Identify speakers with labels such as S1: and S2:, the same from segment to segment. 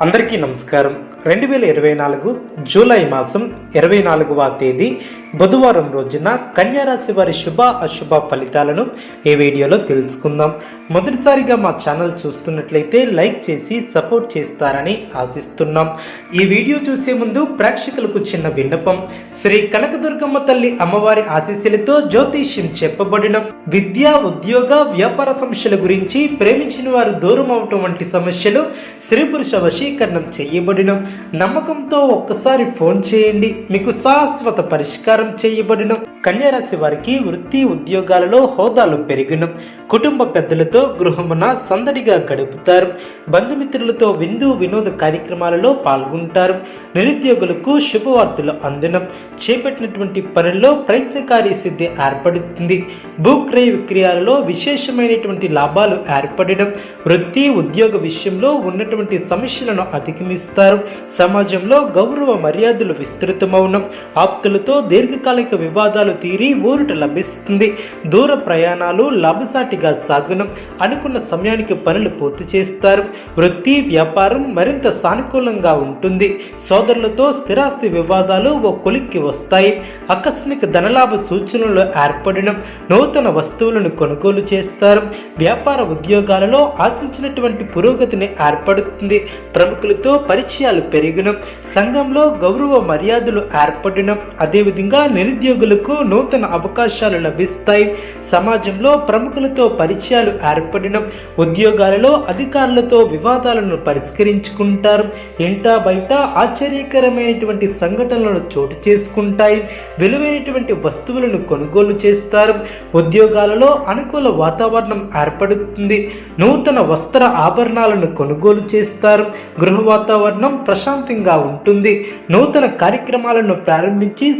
S1: అందరికీ నమస్కారం. రెండు వేల ఇరవై నాలుగు జూలై మాసం ఇరవై నాలుగవ తేదీ బుధవారం రోజున కన్యారాశి వారి శుభ అశుభ ఫలితాలను ఈ వీడియోలో తెలుసుకుందాం. మొదటిసారిగా మా ఛానల్ చూస్తున్నట్లయితే లైక్ చేసి సపోర్ట్ చేస్తారని ఆశిస్తున్నాం. ఈ వీడియో చూసే ముందు ప్రేక్షకులకు చిన్న విన్నపం. శ్రీ కనకదుర్గమ్మ తల్లి అమ్మవారి ఆశీస్సులతో జ్యోతిష్యం చెప్పబడిన విద్య ఉద్యోగ వ్యాపార సమస్యల గురించి ప్రేమించిన వారు దూరం అవటం వంటి సమస్యలు స్త్రీ పురుష వశీకరణం చేయబడిన నమ్మకంతో ఒక్కసారి ఫోన్ చేయండి. మీకు శాశ్వత పరిష్కారం చేయబడిన. కన్యారాశి వారికి వృత్తి ఉద్యోగాలలో హోదాలు పెరిగిన. కుటుంబ పెద్దలతో గృహమున సందడిగా గడుపుతారు. బంధుమిత్రులతో విందు వినోద కార్యక్రమాలలో పాల్గొంటారు. నిరుద్యోగులకు శుభవార్తలు అందడం చేపట్టినటువంటి పనుల్లో ప్రయత్నకారి సిద్ధి ఏర్పడుతుంది. భూక్రయ విక్రయాలలో విశేషమైనటువంటి లాభాలు ఏర్పడడం వృత్తి ఉద్యోగ విషయంలో ఉన్నటువంటి సమస్యలను అధిగమిస్తారు. సమాజంలో గౌరవ మర్యాదలు విస్తృతమవడం ఆప్తులతో దీర్ఘకాలిక వివాదాలు తీరి ఊరట లభిస్తుంది. దూర ప్రయాణాలు లాభసాటిగా సాగనం. అనుకున్న సమయానికి పనులు పూర్తి చేస్తారు. వృత్తి వ్యాపారం మరింత సానుకూలంగా ఉంటుంది. సోదరులతో స్థిరాస్తి వివాదాలు ఓ కొలిక్కి వస్తాయి. ఆకస్మిక ధనలాభ సూచనలు ఏర్పడడం నూతన వస్తువులను కొనుగోలు చేస్తారు. వ్యాపార ఉద్యోగాలలో ఆశించినటువంటి పురోగతిని ఏర్పడుతుంది. ప్రముఖులతో పరిచయాలు పెరిగడం సంఘంలో గౌరవ మర్యాదలు ఏర్పడడం అదేవిధంగా నిరుద్యోగులకు నూతన అవకాశాలు లభిస్తాయి. సమాజంలో ప్రముఖులతో పరిచయాలు ఏర్పడడం ఉద్యోగాలలో అధికారులతో వివాదాలను పరిష్కరించుకుంటారు. ఇంటా బయట ఆశ్చర్యకరమైనటువంటి సంఘటనలు చోటు చేసుకుంటాయి. విలువైనటువంటి వస్తువులను కొనుగోలు చేస్తారు. ఉద్యోగాలలో అనుకూల వాతావరణం ఏర్పడుతుంది. నూతన వస్త్ర ఆభరణాలను కొనుగోలు చేస్తారు. గృహ వాతావరణం ప్రశాంతంగా ఉంటుంది. నూతన కార్యక్రమాలను ప్రారంభించి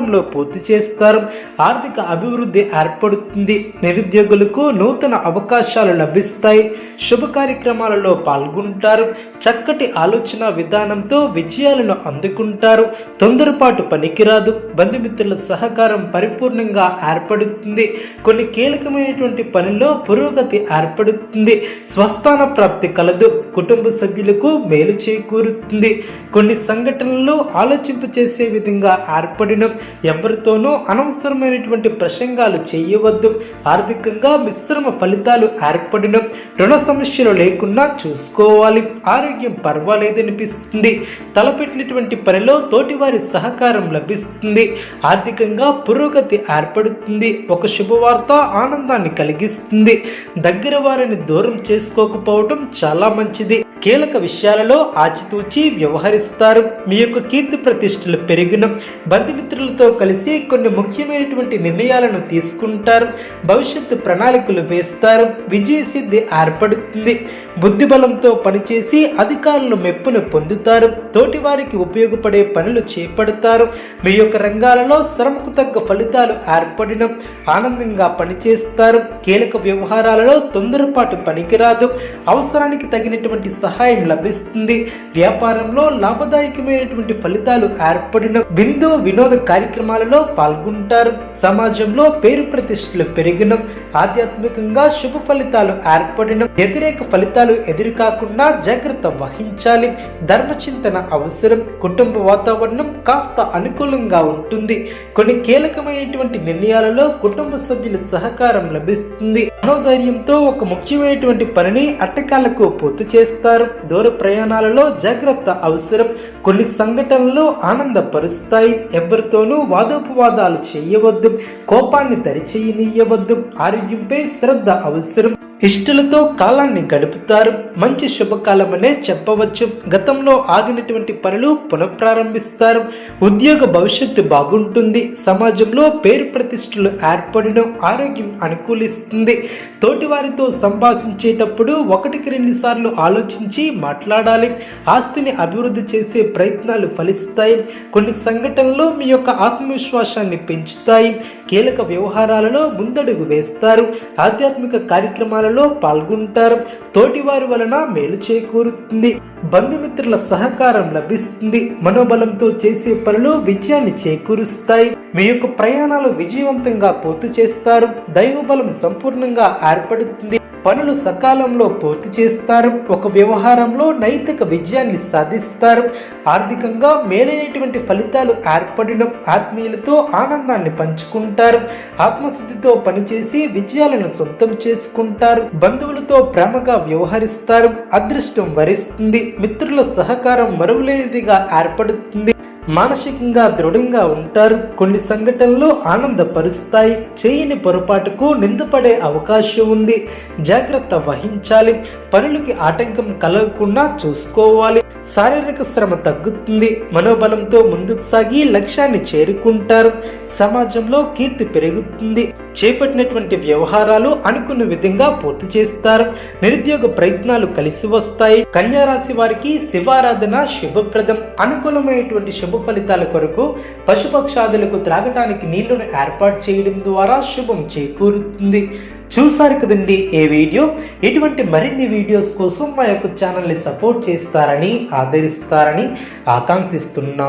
S1: సకాలంలో పూర్తి చేస్తారు. ఆర్థిక అభివృద్ధి ఏర్పడుతుంది. నిరుద్యోగులకు నూతన అవకాశాలు లభిస్తాయి. శుభ కార్యక్రమాలలో పాల్గొంటారు. చక్కటి ఆలోచన విధానంతో విజయాలను అందుకుంటారు. తొందరపాటు పనికిరాదు. బంధుమిత్రుల సహకారం పరిపూర్ణంగా ఏర్పడుతుంది. కొన్ని కీలకమైనటువంటి పనిలో పురోగతి ఏర్పడుతుంది. స్వస్థాన ప్రాప్తి కలదు. కుటుంబ సభ్యులకు మేలు చేకూరుతుంది. కొన్ని సంఘటనలు ఆలోచింప చేసే విధంగా ఏర్పడిన. ఎవరితోనూ అనవసరమైనటువంటి ప్రసంగాలు చేయవద్దు. ఆర్థికంగా మిశ్రమ ఫలితాలు ఏర్పడిన రుణ సమస్యలు లేకుండా చూసుకోవాలి. ఆరోగ్యం పర్వాలేదనిపిస్తుంది తలపెట్టినటువంటి పనిలో తోటివారి సహకారం లభిస్తుంది. ఆర్థికంగా పురోగతి ఏర్పడుతుంది. ఒక శుభవార్త ఆనందాన్ని కలిగిస్తుంది. దగ్గర వారిని దూరం చేసుకోకపోవటం చాలా మంచిది. కీలక విషయాలలో ఆచితూచి వ్యవహరిస్తారు. మీ యొక్క కీర్తి ప్రతిష్టలు పెరిగిన బంధుమిత్రులతో కలిసి కొన్ని ముఖ్యమైనటువంటి నిర్ణయాలను తీసుకుంటారు. భవిష్యత్తు ప్రణాళికలు వేస్తారు. విజయ సిద్ధి ఏర్పడుతుంది. బుద్ధిబలంతో పనిచేసి అధికారులు మెప్పును పొందుతారు. తోటివారికి ఉపయోగపడే పనులు చేపడతారు. మీ యొక్క రంగాలలో శ్రమకు తగ్గ ఫలితాలు ఏర్పడిన ఆనందంగా పనిచేస్తారు. కీలక వ్యవహారాలలో తొందరపాటు పనికిరాదు. అవసరానికి తగినటువంటి సహాయం లభిస్తుంది. వ్యాపారంలో లాభదాయకమైనటువంటి ఫలితాలు ఏర్పడిన బిందు వినోద కార్యక్రమాలలో పాల్గొంటారు. సమాజంలో పేరు ప్రతిష్టలు పెరిగిన ఆధ్యాత్మికంగా శుభ ఫలితాలు ఏర్పడిన వ్యతిరేక ఫలితాలు ఎదురు కాకుండా జాగ్రత్త వహించాలి. ధర్మచింతన అవసరం. కుటుంబ వాతావరణం కాస్త అనుకూలంగా ఉంటుంది. కొన్ని కీలకమైనటువంటి నిర్ణయాలలో కుటుంబ సభ్యుల సహకారం లభిస్తుంది. మనోధైర్యంతో ఒక ముఖ్యమైనటువంటి పనిని అట్టకాలకు పూర్తి చేస్తారు. దూర ప్రయాణాలలో జాగ్రత్త అవసరం. కొన్ని సంఘటనలు ఆనందపరుస్తాయి. ఎవరితోనూ వాదోపవాదాలు చేయవద్దు. కోపాన్ని దరిచేయనీయవద్దు. ఆరోగ్యంపై శ్రద్ధ అవసరం. ఇష్టలతో కాలాన్ని గడుపుతారు. మంచి శుభకాలమనే చెప్పవచ్చు. గతంలో ఆగినటువంటి పనులు పునఃప్రారంభిస్తారు. ఉద్యోగ భవిష్యత్తు బాగుంటుంది. సమాజంలో పేరు ప్రతిష్టలు ఏర్పడడం ఆరోగ్యం అనుకూలిస్తుంది. తోటివారితో సంభాషించేటప్పుడు ఒకటికి రెండు సార్లు ఆలోచించి మాట్లాడాలి. ఆస్తిని అభివృద్ధి చేసే ప్రయత్నాలు ఫలిస్తాయి. కొన్ని సంఘటనలు మీ యొక్క ఆత్మవిశ్వాసాన్ని పెంచుతాయి. కీలక వ్యవహారాలలో ముందడుగు వేస్తారు. ఆధ్యాత్మిక కార్యక్రమాలలో పాల్గొంటారు. తోటివారి వలన మేలు చేకూరుతుంది. బంధుమిత్రుల సహకారం లభిస్తుంది. మనోబలంతో చేసే పనులు విజయాన్ని చేకూరుస్తాయి. మీ యొక్క ప్రయాణాలు విజయవంతంగా పూర్తి చేస్తారు. దైవబలం సంపూర్ణంగా ఏర్పడుతుంది. పనులు సకాలంలో పూర్తి చేస్తారు. ఒక వ్యవహారంలో నైతిక విజయాన్ని సాధిస్తారు. ఆర్థికంగా మేలైనటువంటి ఫలితాలు ఏర్పడడం ఆత్మీయులతో ఆనందాన్ని పంచుకుంటారు. ఆత్మశుద్ధితో పనిచేసి విజయాలను సొంతం చేసుకుంటారు. బంధువులతో ప్రేమగా వ్యవహరిస్తారు. అదృష్టం వరిస్తుంది. మిత్రుల సహకారం మరువలేనిదిగా ఏర్పడుతుంది. మానసికంగా దృఢంగా ఉంటారు. కొన్ని సంఘటనలు ఆనందపరుస్తాయి. చేయని పొరపాటుకు నిందపడే అవకాశం ఉంది. జాగ్రత్త వహించాలి. పనులకి ఆటంకం కలగకుండా చూసుకోవాలి. శారీరక శ్రమ తగ్గుతుంది. మనోబలంతో ముందుకు సాగి లక్ష్యాన్ని చేరుకుంటారు. సమాజంలో కీర్తి పెరుగుతుంది. చేపట్టినటువంటి వ్యవహారాలు అనుకున్న విధంగా పూర్తి చేస్తారు. నిరుద్యోగ ప్రయత్నాలు కలిసి వస్తాయి. కన్యా రాశి వారికి శివారాధన శుభప్రదం. అనుకూలమైనటువంటి శుభ ఫలితాల కొరకు పశుపక్షాదులకు త్రాగటానికి నీళ్ళను ఏర్పాటు చేయడం ద్వారా శుభం చేకూరుతుంది. చూసారు కదండి ఏ వీడియో? ఇటువంటి మరిన్ని వీడియోస్ కోసం మా యొక్క ఛానల్ని సపోర్ట్ చేస్తారని ఆదరిస్తారని ఆకాంక్షిస్తున్నాం.